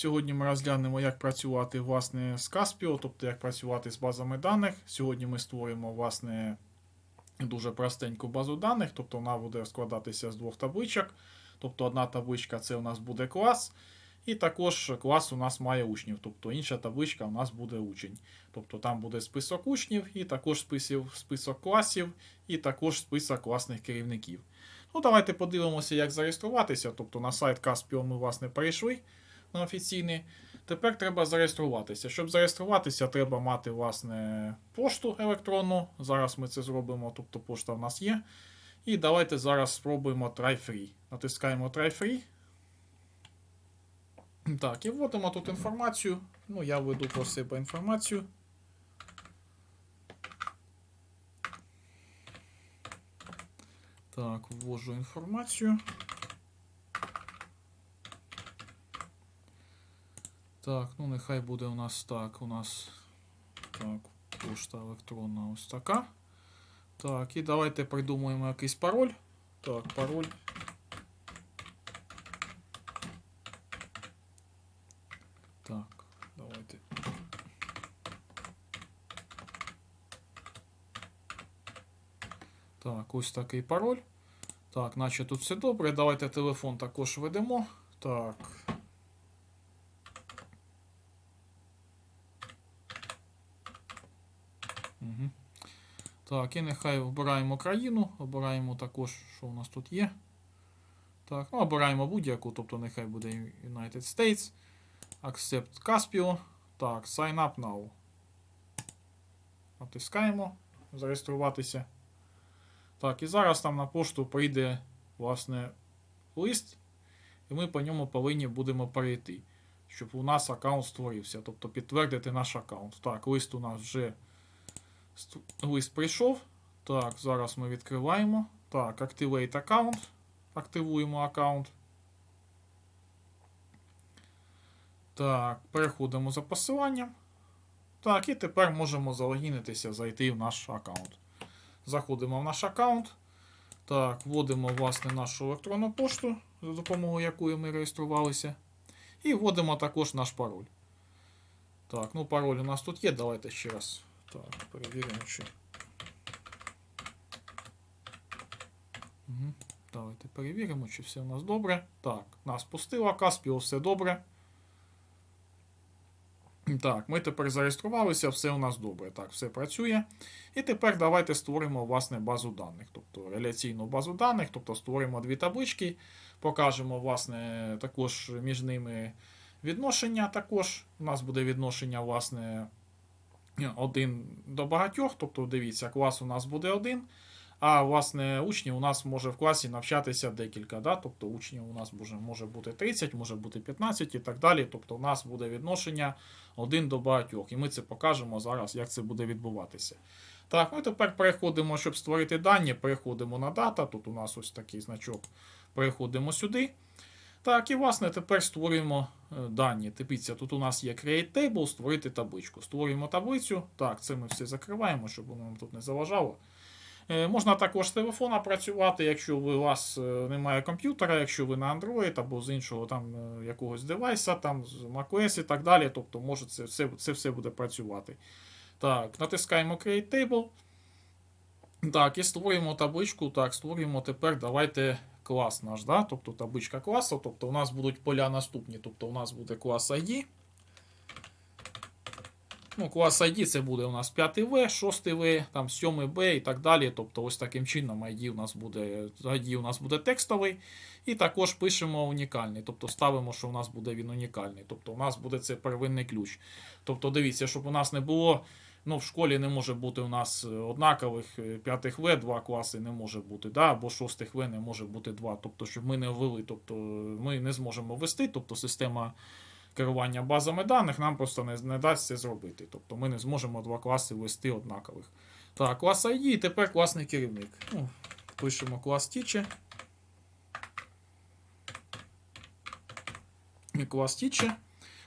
Сьогодні ми розглянемо, як працювати власне з Caspio, тобто як працювати з базами даних. Сьогодні ми створимо власне дуже простеньку базу даних, тобто вона буде складатися з двох табличок. Тобто одна табличка це у нас буде клас, і також клас у нас має учнів. Тобто інша табличка у нас буде учень. Тобто там буде список учнів, і також списів, список класів, і також список класних керівників. Ну, давайте подивимося, як зареєструватися. Тобто на сайт Caspio ми власне перейшли на офіційний. Тепер треба зареєструватися. Щоб зареєструватися, треба мати власне пошту електронну. Зараз ми це зробимо, тобто пошта в нас є. І давайте зараз спробуємо Try. Натискаємо Try. Так, і вводимо тут інформацію. Ну, я введу про себе інформацію. Так, ввожу інформацію. Так, ну нехай буде у нас так. У нас так, пошта електронна ось така. Так, і давайте придумаємо якийсь пароль. Так, пароль. Так, давайте. Так, ось такий пароль. Так, наче тут все добре. Давайте телефон також ведемо. Так. Угу. Так, і нехай обираємо країну, обираємо також, що у нас тут є. Так, ну, обираємо будь-яку, тобто нехай буде United States. Accept Caspio. Так, sign up now. Натискаємо. Зареєструватися. Так, і зараз там на пошту прийде, власне, лист, і ми по ньому повинні будемо перейти, щоб у нас аккаунт створився. Тобто підтвердити наш аккаунт. Так, лист у нас вже лист прийшов. Так, зараз ми відкриваємо. Так, Activate аккаунт. Активуємо аккаунт. Так, переходимо за посиланням. Так, і тепер можемо залогінитися, зайти в наш аккаунт. Заходимо в наш аккаунт. Так, вводимо власне нашу електронну пошту, за допомогою якої ми реєструвалися. І вводимо також наш пароль. Так, ну пароль у нас тут є. Давайте ще раз. Так, перевіримо, чи. Угу. Давайте перевіримо, чи все у нас добре. Так, нас пустила Каспіо, все добре. Так, ми тепер зареєструвалися, все у нас добре. Так, все працює. І тепер давайте створимо власне базу даних, тобто реляційну базу даних, тобто створимо дві таблички, покажемо власне також між ними відношення. Також у нас буде відношення, власне, один до багатьох. Тобто, дивіться, клас у нас буде один. А власне, учнів у нас може в класі навчатися декілька. Да? Тобто учнів у нас може, може бути 30, може бути 15 і так далі. Тобто, у нас буде відношення один до багатьох. І ми це покажемо зараз, як це буде відбуватися. Так, ну тепер переходимо, щоб створити дані, переходимо на дата. Тут у нас ось такий значок. Переходимо сюди. Так, і власне тепер створюємо е, дані. Дивіться, тут у нас є Create Table, створити табличку. Створюємо таблицю. Так, це ми все закриваємо, щоб воно нам тут не заважало. Е, Можна також з телефона працювати, якщо у вас е, немає комп'ютера, якщо ви на Android або з іншого там якогось девайса, там з macOS і так далі. Тобто може це все, це все буде працювати. Так, натискаємо Create Table. Так, і створюємо табличку. Так, створюємо тепер. Давайте клас наш, да? тобто табличка класу. Тобто у нас будуть поля наступні. Тобто у нас буде клас ID. Ну, клас ID це буде у нас 5В, 6В, там 7В і так далі. Тобто, ось таким чином ID у нас буде ID у нас буде текстовий. І також пишемо унікальний. Тобто ставимо, що у нас буде він унікальний. Тобто у нас буде це первинний ключ. Тобто, дивіться, щоб у нас не було. Ну, в школі не може бути у нас е, однакових 5 В, два класи не може бути, да? або 6 В не може бути два. Тобто, щоб ми не ввели, тобто ми не зможемо ввести, тобто система керування базами даних нам просто не, не дасть це зробити. Тобто ми не зможемо два класи ввести однакових. Так, клас ID і тепер класний керівник. Ну, пишемо клас teacher. І клас teacher.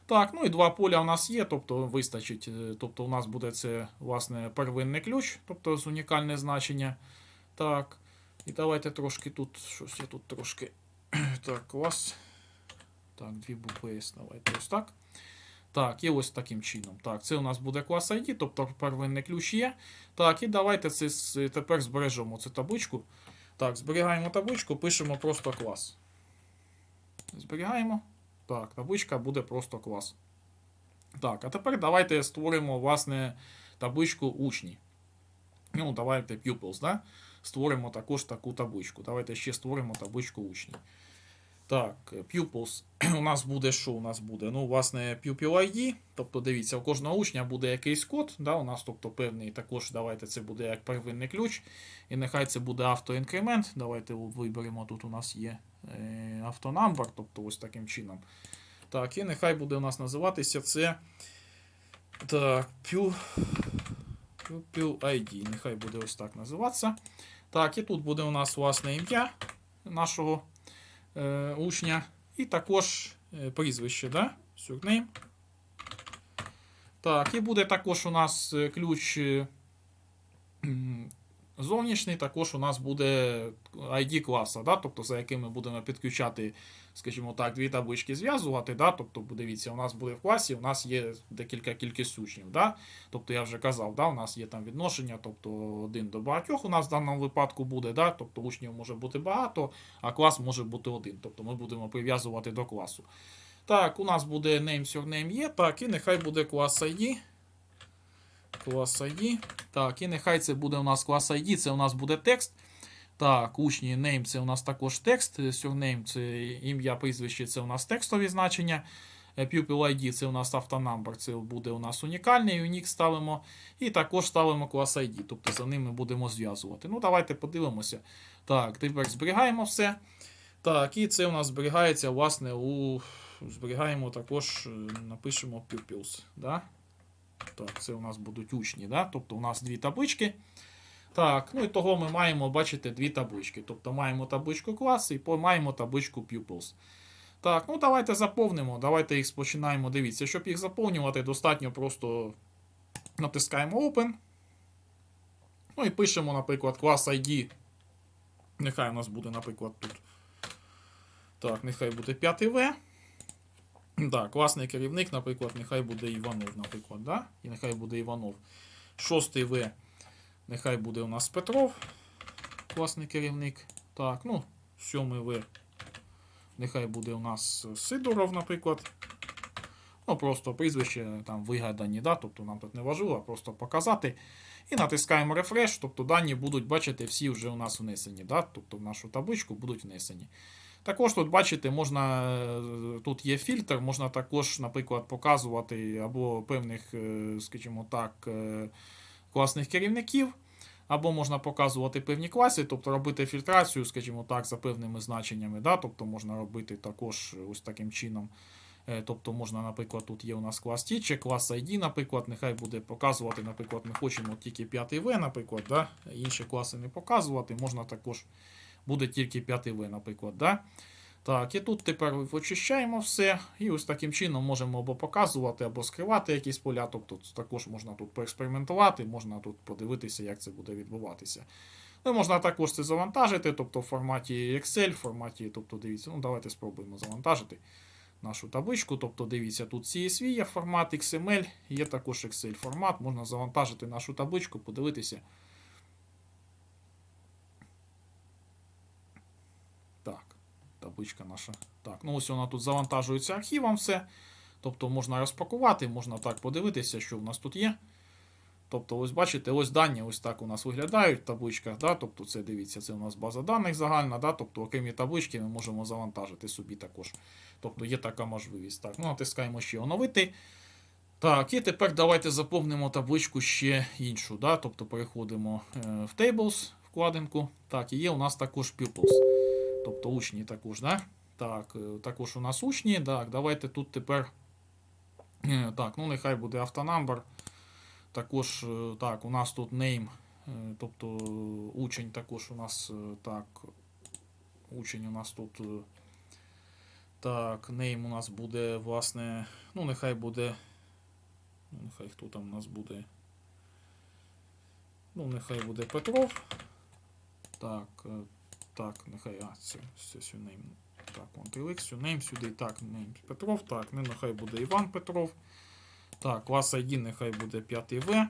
Так, ну і два поля у нас є, тобто вистачить. е, Тобто у нас буде це, власне, первинний ключ, тобто з унікальне значення. Так. І давайте трошки тут щось я тут трошки. Так, клас. Так, дві букви S, давайте ось так. Так, і ось таким чином. Так, це у нас буде клас ID, тобто первинний ключ є. Так, і давайте це тепер збережемо цю табличку. Так, зберігаємо табличку, пишемо просто клас. Зберігаємо. Так, табличка буде просто клас. Так, а тепер давайте створимо, власне, табличку учні. Ну, давайте pupils, да? Створимо також таку табличку. Давайте ще створимо табличку учні. Так, pupils. У нас буде що? У нас буде? Ну, власне, pupil ID. Тобто, дивіться, у кожного учня буде якийсь код. Да? У нас, тобто, певний також, давайте це буде як первинний ключ. І нехай це буде автоінкремент. Давайте виберемо, тут у нас є е, автонамбер, тобто ось таким чином. Так, і нехай буде у нас називатися це. Так, Pu- Pupil ID. Нехай буде ось так називатися. Так, і тут буде у нас власне ім'я нашого е, учня. І також е, прізвище, да? Surname. Так, і буде також у нас е, ключ зовнішній, також у нас буде ID класа, да? тобто за яким ми будемо підключати, скажімо так, дві таблички зв'язувати. Да? Тобто, дивіться, у нас буде в класі, у нас є декілька кількість учнів. Да? Тобто я вже казав, да? у нас є там відношення, тобто один до багатьох у нас в даному випадку буде, да? тобто учнів може бути багато, а клас може бути один. Тобто ми будемо прив'язувати до класу. Так, у нас буде name, surname є, так, і нехай буде клас ID. Клас ID. Так, і нехай це буде у нас клас ID, це у нас буде текст. Так, учні name це у нас також текст. Surname це ім'я, прізвище, це у нас текстові значення. Е, Pupil ID це у нас автонамбер, це буде у нас унікальний, унік ставимо. І також ставимо клас ID, тобто за ним ми будемо зв'язувати. Ну, давайте подивимося. Так, тепер зберігаємо все. Так, і це у нас зберігається, власне, у. Зберігаємо також, е, напишемо pupils. Да? Так, це у нас будуть учні, да? тобто у нас дві таблички. Так, ну і того ми маємо, бачите, дві таблички. Тобто маємо табличку клас і маємо табличку pupils. Так, ну давайте заповнимо. Давайте їх починаємо. Дивіться, щоб їх заповнювати, достатньо просто натискаємо Open. Ну і пишемо, наприклад, клас ID. Нехай у нас буде, наприклад, тут. Так, нехай буде 5В. Так, класний керівник, наприклад, нехай буде Іванов, наприклад, да? І нехай буде Іванов. Шостий В. Нехай буде у нас Петров. Класний керівник. Так, ну, сьомий В. Нехай буде у нас Сидоров, наприклад. Ну, просто прізвище там вигадані, да? тобто нам тут не важливо, просто показати. І натискаємо Refresh, тобто дані будуть, бачите, всі вже у нас внесені. Да? Тобто в нашу табличку будуть внесені. Також тут, бачите, можна, е, тут є фільтр, можна також, наприклад, показувати або певних, е, скажімо так, е, класних керівників, або можна показувати певні класи, тобто робити фільтрацію, скажімо так, за певними значеннями. Да? Тобто можна робити також ось таким чином. Тобто можна, наприклад, тут є у нас клас Teacher, клас ID, наприклад, нехай буде показувати, наприклад, ми хочемо тільки 5 В, наприклад, да? інші класи не показувати, можна також буде тільки 5 В, наприклад. Да? Так, і тут тепер очищаємо все, і ось таким чином можемо або показувати, або скривати якісь поля. Тобто також можна тут поекспериментувати, можна тут подивитися, як це буде відбуватися. Ну, можна також це завантажити, тобто в форматі Excel, в форматі, тобто дивіться, ну давайте спробуємо завантажити нашу табличку. Тобто, дивіться, тут CSV є формат XML, є також Excel формат, можна завантажити нашу табличку, подивитися. Табличка наша. Так, ну ось вона тут завантажується архівом все. Тобто можна розпакувати, можна так подивитися, що в нас тут є. Тобто, ось бачите, ось дані ось так у нас виглядають в табличках. Да? Тобто, це дивіться, це у нас база даних загальна. Да? Тобто, окремі таблички ми можемо завантажити собі також. Тобто є така можливість. Так, ну натискаємо ще оновити. Так, і тепер давайте заповнимо табличку ще іншу. Да? Тобто переходимо е, в Tables вкладинку. Так, і є у нас також Pupils. Тобто учні також, да? Так, е, також у нас учні. Так, давайте тут тепер. е, Так, ну нехай буде автонамбер. Також, е, так, у нас тут name, тобто учень також у нас так. Учень у нас тут. Так, name у нас буде, власне. Ну, нехай буде. Ну, нехай хто там у нас буде. Ну, нехай буде Петров. Так, так, нехай. А, це, це surname. Так, Ctrl-X, name сюди. Так, name Петров. Так, ну нехай буде Іван Петров. Так, клас ID нехай буде 5В.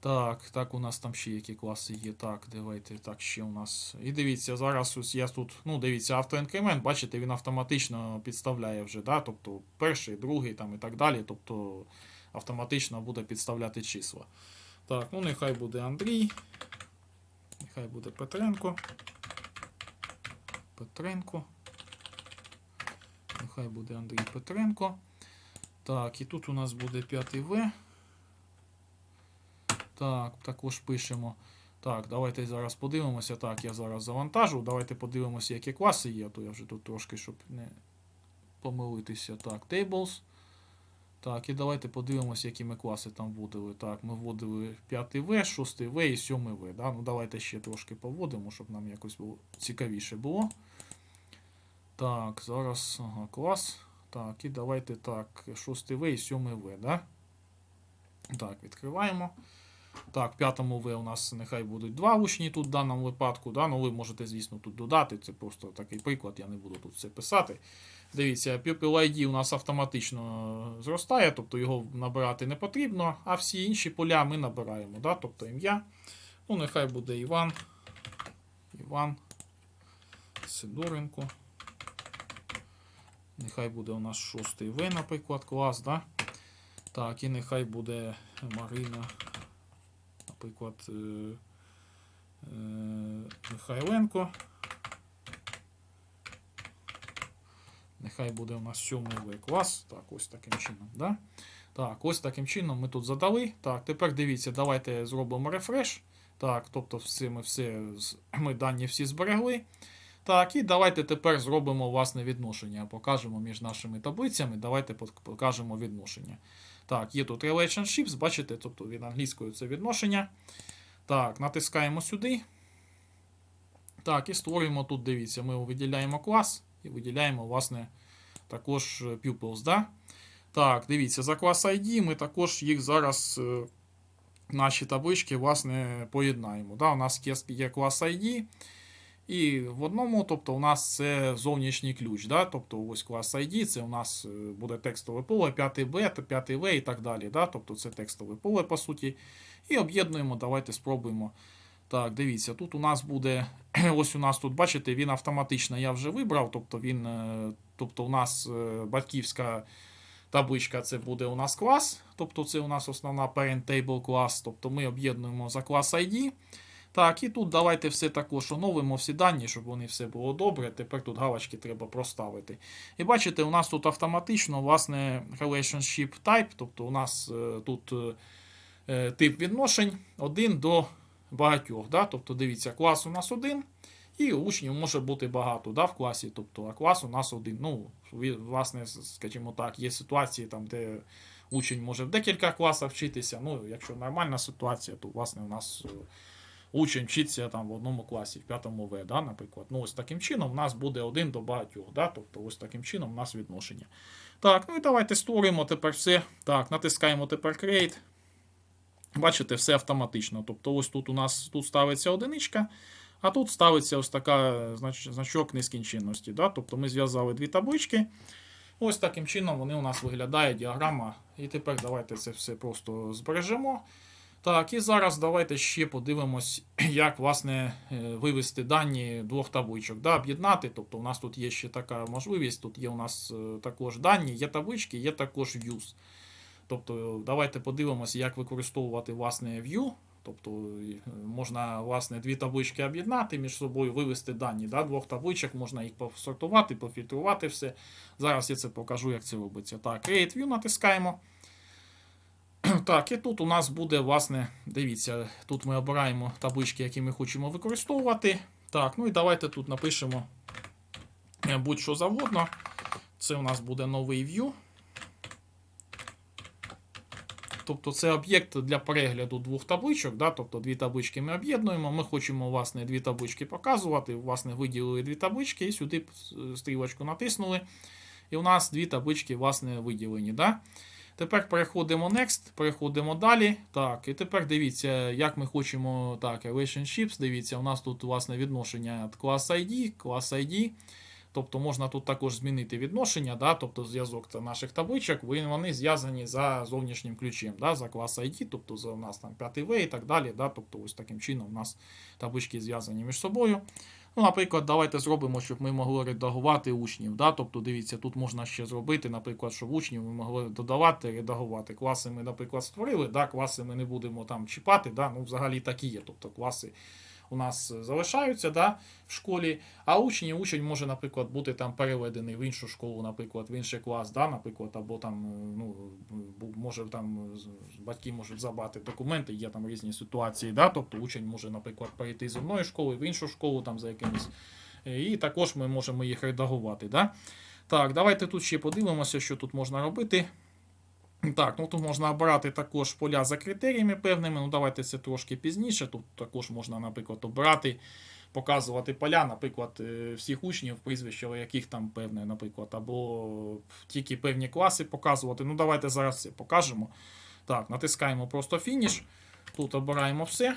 Так, так, у нас там ще які класи є. Так, давайте так, ще у нас. І дивіться, зараз ось я тут, ну, дивіться, автоінкремент, бачите, він автоматично підставляє вже, да? тобто перший, другий там і так далі. Тобто автоматично буде підставляти числа. Так, ну нехай буде Андрій. Нехай буде Петренко. Петренко. Нехай буде Андрій Петренко. Так, і тут у нас буде 5В. Так, також пишемо. Так, давайте зараз подивимося. Так, я зараз завантажу. Давайте подивимося, які класи є. То я вже тут трошки, щоб не помилитися. Так, tables. Так, і давайте подивимося, які ми класи там вводили. Так, ми вводили 5В, 6В і 7В. Да? Ну, давайте ще трошки поводимо, щоб нам якось було цікавіше було. Так, зараз ага, клас. Так, і давайте так, 6В і 7В, да? Так, відкриваємо. Так, п'ятому В у нас нехай будуть два учні тут в даному випадку. Да? Ну, ви можете, звісно, тут додати. Це просто такий приклад, я не буду тут все писати. Дивіться, Pupil ID у нас автоматично зростає, тобто його набирати не потрібно, а всі інші поля ми набираємо. Да? Тобто ім'я. Ну, нехай буде Іван. Іван. Сидоренко. Нехай буде у нас шостий В, наприклад, клас. Да? Так, і нехай буде Марина. Наприклад, е, е, Михайленко. Нехай буде у нас сьомий В клас. Так, ось таким чином. Да? Так, ось таким чином ми тут задали. Так, тепер дивіться, давайте зробимо рефреш. Так, тобто все ми все, ми дані всі зберегли. Так, і давайте тепер зробимо власне відношення. Покажемо між нашими таблицями. Давайте покажемо відношення. Так, є тут relationships, бачите, тобто від англійської це відношення. Так, натискаємо сюди. Так, і створюємо тут, дивіться, ми виділяємо клас і виділяємо, власне, також е, pupils. Да? Так, дивіться, за клас ID ми також їх зараз е, наші таблички власне, поєднаємо. Да? У нас є, є клас ID. І в одному, тобто, у нас це зовнішній ключ. Да? Тобто ось клас ID, це у нас е, буде текстове поле, 5B, 5V і так далі. Да? Тобто це текстове поле, по суті. І об'єднуємо, давайте спробуємо. Так, дивіться, тут у нас буде. Ось у нас тут, бачите, він автоматично я вже вибрав. Тобто він, е, тобто у нас е, батьківська табличка це буде у нас клас. Тобто це у нас основна parent table клас. Тобто ми об'єднуємо за клас ID. Так, і тут давайте все також оновимо всі дані, щоб вони все було добре. Тепер тут галочки треба проставити. І бачите, у нас тут автоматично власне relationship type, тобто у нас е, тут е, е, тип відношень один до багатьох. Да? Тобто, дивіться, клас у нас один, і учнів може бути багато да, в класі. Тобто, а клас у нас один. Ну, власне, скажімо так, є ситуації, там, де учень може в декілька класах вчитися. Ну, якщо нормальна ситуація, то власне у нас. Учень вчиться там в одному класі, в п'ятому В, да, наприклад. Ну, ось таким чином в нас буде один до багатьох. Да? Тобто, ось таким чином у нас відношення. Так, ну і давайте створимо тепер все. Так, натискаємо тепер Create. Бачите, все автоматично. Тобто, ось тут у нас тут ставиться одиничка, а тут ставиться ось така знач- значок нескінченності. Да? Тобто ми зв'язали дві таблички. Ось таким чином вони у нас виглядає діаграма. І тепер давайте це все просто збережемо. Так, і зараз давайте ще подивимось, як власне е, вивести дані двох табличок, да, об'єднати. Тобто у нас тут є ще така можливість, тут є у нас е, також дані, є таблички, є також views. Тобто, давайте подивимося, як використовувати власне view. Тобто е, можна власне дві таблички об'єднати між собою, вивести дані да, двох табличок, можна їх посортувати, пофільтрувати все. Зараз я це покажу, як це робиться. Так, Create View натискаємо. Так, і тут у нас буде, власне, дивіться, тут ми обираємо таблички, які ми хочемо використовувати. Так, ну і давайте тут напишемо е, будь-що завгодно. Це у нас буде новий view. Тобто це об'єкт для перегляду двох табличок. Да? Тобто дві таблички ми об'єднуємо. Ми хочемо власне, дві таблички показувати. Власне, виділили дві таблички і сюди е, стрілочку натиснули. І у нас дві таблички власне, виділені. Да? Тепер переходимо next, переходимо далі. Так, і тепер дивіться, як ми хочемо. Так, relationships. Дивіться, у нас тут власне відношення клас ID, клас ID. тобто можна тут також змінити відношення, да, тобто зв'язок наших табличок, вони зв'язані за зовнішнім ключем, да, за клас ID, тобто за у нас там 5 В і так далі. Да, тобто ось таким чином у нас таблички зв'язані між собою. Ну, наприклад, давайте зробимо, щоб ми могли редагувати учнів. Да? Тобто, дивіться, тут можна ще зробити, наприклад, щоб учнів ми могли додавати, редагувати. Класи ми, наприклад, створили, да? класи ми не будемо там чіпати, да? ну, взагалі так і є. Тобто класи у нас залишаються да, в школі, а учні, учень може, наприклад, бути там переведений в іншу школу, наприклад, в інший клас, да, наприклад, або там, е, ну, може там з- батьки можуть забрати документи, є там різні ситуації, да, тобто учень може, наприклад, перейти з одної школи в іншу школу там за якимось. е, І також ми можемо їх редагувати. Да? Так, давайте тут ще подивимося, що тут можна робити. Так, ну тут можна обирати також поля за критеріями певними. Ну давайте це трошки пізніше. Тут також можна, наприклад, обирати, показувати поля, наприклад, е, всіх учнів, прізвища, яких там певне, наприклад, або тільки певні класи показувати. Ну, давайте зараз це покажемо. Так, натискаємо просто фініш. Тут обираємо все.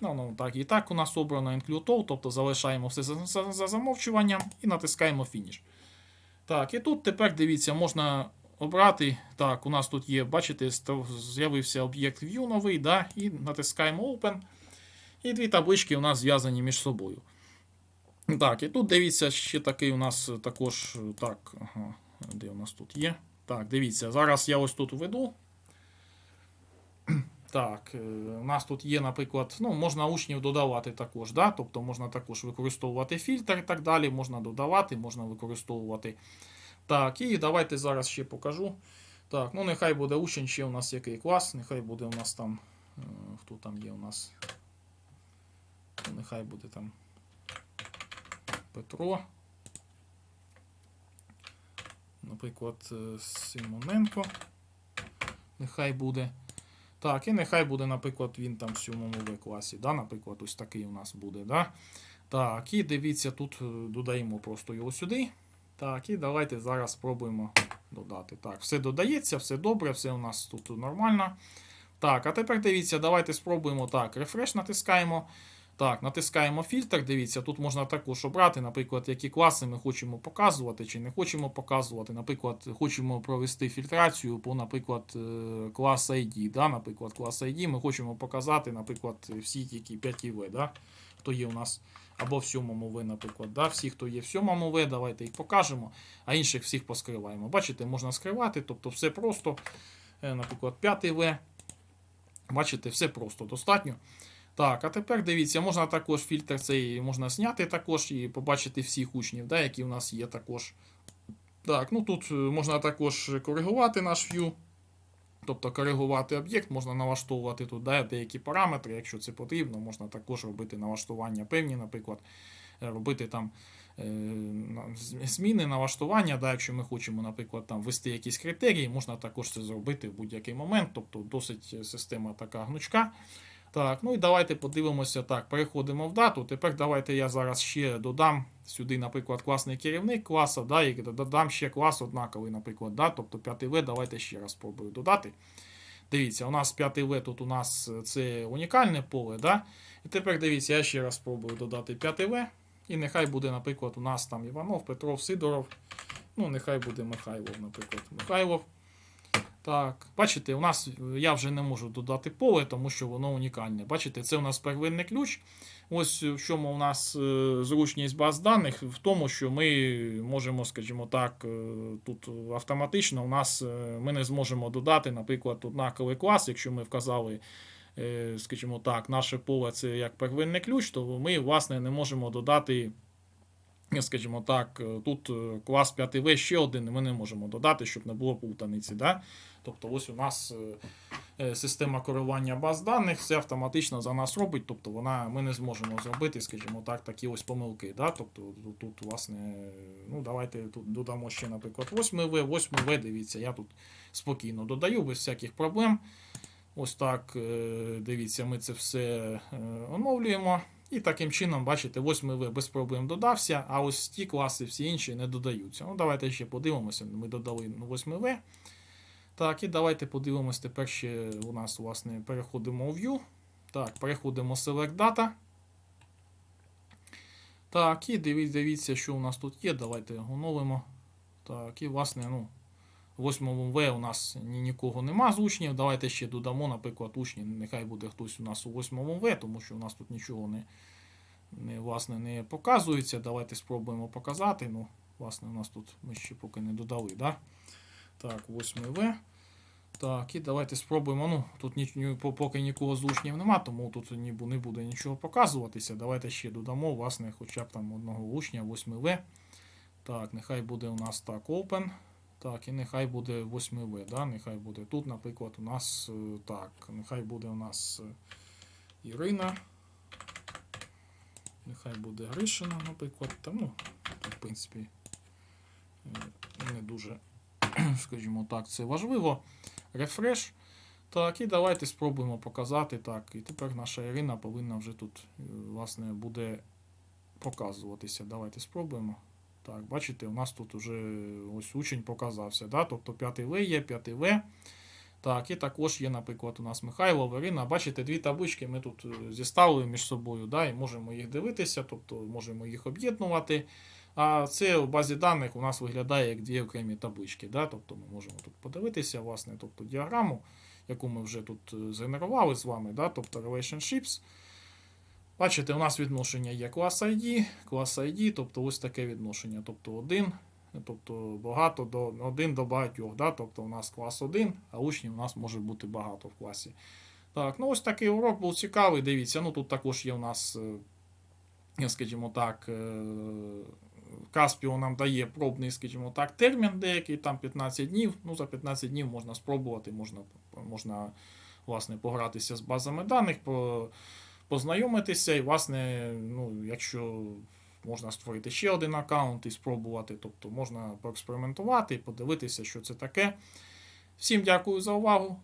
Ну, ну, так і так у нас обрано Include All, тобто залишаємо все за, за, за замовчуванням і натискаємо фініш. Так, і тут тепер дивіться, можна обрати. Так, у нас тут є, бачите, з'явився об'єкт View новий, да, і натискаємо Open. І дві таблички у нас зв'язані між собою. Так, і тут дивіться, ще такий у нас також. Так, ага, де у нас тут є? Так, дивіться, зараз я ось тут введу. Так, е, у нас тут є, наприклад, ну, можна учнів додавати також, да? тобто можна також використовувати фільтр і так далі, можна додавати, можна використовувати. Так, і давайте зараз ще покажу. Так, ну нехай буде учень, ще у нас який клас, нехай буде у нас там. е, Хто там є у нас? Нехай буде там Петро. Наприклад, е, Симоненко. Нехай буде. Так, і нехай буде, наприклад, він там в сьомому В класі. Да? Наприклад, ось такий у нас буде. Да? Так, і дивіться, тут е, додаємо просто його сюди. Так, і давайте зараз спробуємо додати. Так, все додається, все добре, все у нас тут нормально. Так, а тепер дивіться, давайте спробуємо так. Рефреш натискаємо. Так, натискаємо фільтр. Дивіться, тут можна також обрати, наприклад, які класи ми хочемо показувати чи не хочемо показувати. Наприклад, хочемо провести фільтрацію по, наприклад, е, клас ID. Да? Наприклад, клас ID ми хочемо показати, наприклад, всі тільки 5 В, да? хто є у нас або в сьомому В, наприклад. Да? Всі, хто є в сьомому В, давайте їх покажемо, а інших всіх поскриваємо. Бачите, можна скривати, тобто все просто. Е, Наприклад, 5 В. Бачите, все просто достатньо. Так, а тепер дивіться, можна також фільтр цей можна зняти також і побачити всіх учнів, да, які у нас є також. Так, ну тут е, можна також коригувати наш view. Тобто коригувати об'єкт, можна налаштовувати тут да, деякі параметри, якщо це потрібно, можна також робити налаштування певні, наприклад, е, робити там е, зміни налаштування. Да, якщо ми хочемо, наприклад, там ввести якісь критерії, можна також це зробити в будь-який момент. Тобто досить е, система така гнучка. Так, ну і давайте подивимося. Так, переходимо в дату. Тепер давайте я зараз ще додам сюди, наприклад, класний керівник класу, да, і додам ще клас однаковий, наприклад, да, тобто 5 В. Давайте ще раз спробую додати. Дивіться, у нас 5 В тут у нас е, це унікальне поле, да? І тепер дивіться, я ще раз спробую додати 5 В. І нехай буде, наприклад, у нас там Іванов, Петров, Сидоров. Ну, нехай буде Михайлов, наприклад. Михайлов. Так, бачите, у нас е, я вже не можу додати поле, тому що воно унікальне. Бачите, це у нас первинний ключ. Ось в чому у нас е, зручність баз даних, в тому, що ми можемо, скажімо так, е, тут автоматично у нас е, ми не зможемо додати, наприклад, однаковий клас, якщо ми вказали. е, Скажімо так, наше поле це як первинний ключ, то ми, власне, не можемо додати скажімо так, е, тут е, клас 5В ще один ми не можемо додати, щоб не було плутаниці. Да? Тобто ось у нас е, е, система керування баз даних все автоматично за нас робить, тобто вона, ми не зможемо зробити, скажімо так, такі ось помилки. Да? Тобто тут, власне, ну давайте тут додамо ще, наприклад, 8В, 8В, дивіться, я тут спокійно додаю без всяких проблем. Ось так, е, дивіться, ми це все оновлюємо. І таким чином, бачите, 8 В без проблем додався, а ось ті класи, всі інші не додаються. Ну, давайте ще подивимося. Ми додали 8 В. Так, і давайте подивимось тепер ще у нас, власне, переходимо у View. Так, переходимо Select Data. Так, і дивіться, що у нас тут є. Давайте оновимо. Так, і власне, ну, в 8 В у нас ні, нікого нема з учнів. Давайте ще додамо, наприклад, учні. Нехай буде хтось у нас у 8 В, тому що у нас тут нічого не, не, власне, не показується. Давайте спробуємо показати. Ну, власне, у нас тут ми ще поки не додали, да? Так, 8 В. Так, і давайте спробуємо. Ну, тут ні, поки нікого з учнів нема, тому тут ні, не буде нічого показуватися. Давайте ще додамо, власне, хоча б там одного учня, 8 В. Так, нехай буде у нас так open. Так, і нехай буде 8 В. Да? Нехай буде тут, наприклад, у нас е, так, нехай буде у нас е, Ірина. Нехай буде Гришина, наприклад. Там, ну, в принципі, е, не дуже, скажімо так, це важливо. Рефреш. Так, і давайте спробуємо показати. Так, і тепер наша Ірина повинна вже тут, е, власне, буде показуватися. Давайте спробуємо. Так, бачите, у нас тут вже ось учень показався. Да? Тобто 5 В є, 5 В. Так, і також є, наприклад, у нас Михайло, Верина. Бачите, дві таблички ми тут е, зіставили між собою, да, і можемо їх дивитися, тобто можемо їх об'єднувати. А це в базі даних у нас виглядає як дві окремі таблички. Да? Тобто ми можемо тут подивитися, власне, тобто діаграму, яку ми вже тут е, згенерували з вами, да? тобто relationships. Бачите, у нас відношення є клас ID, клас ID, тобто ось таке відношення. Тобто один, тобто багато до один до багатьох. Да? Тобто у нас клас 1, а учнів у нас може бути багато в класі. Так, ну ось такий урок був цікавий. Дивіться, ну тут також є у нас, е, скажімо так, е, Каспіо нам дає пробний, скажімо так, термін деякий, там 15 днів. Ну, за 15 днів можна спробувати, можна, можна власне, погратися з базами даних, познайомитися. І, власне, ну, якщо можна створити ще один аккаунт і спробувати, тобто можна поекспериментувати і подивитися, що це таке. Всім дякую за увагу.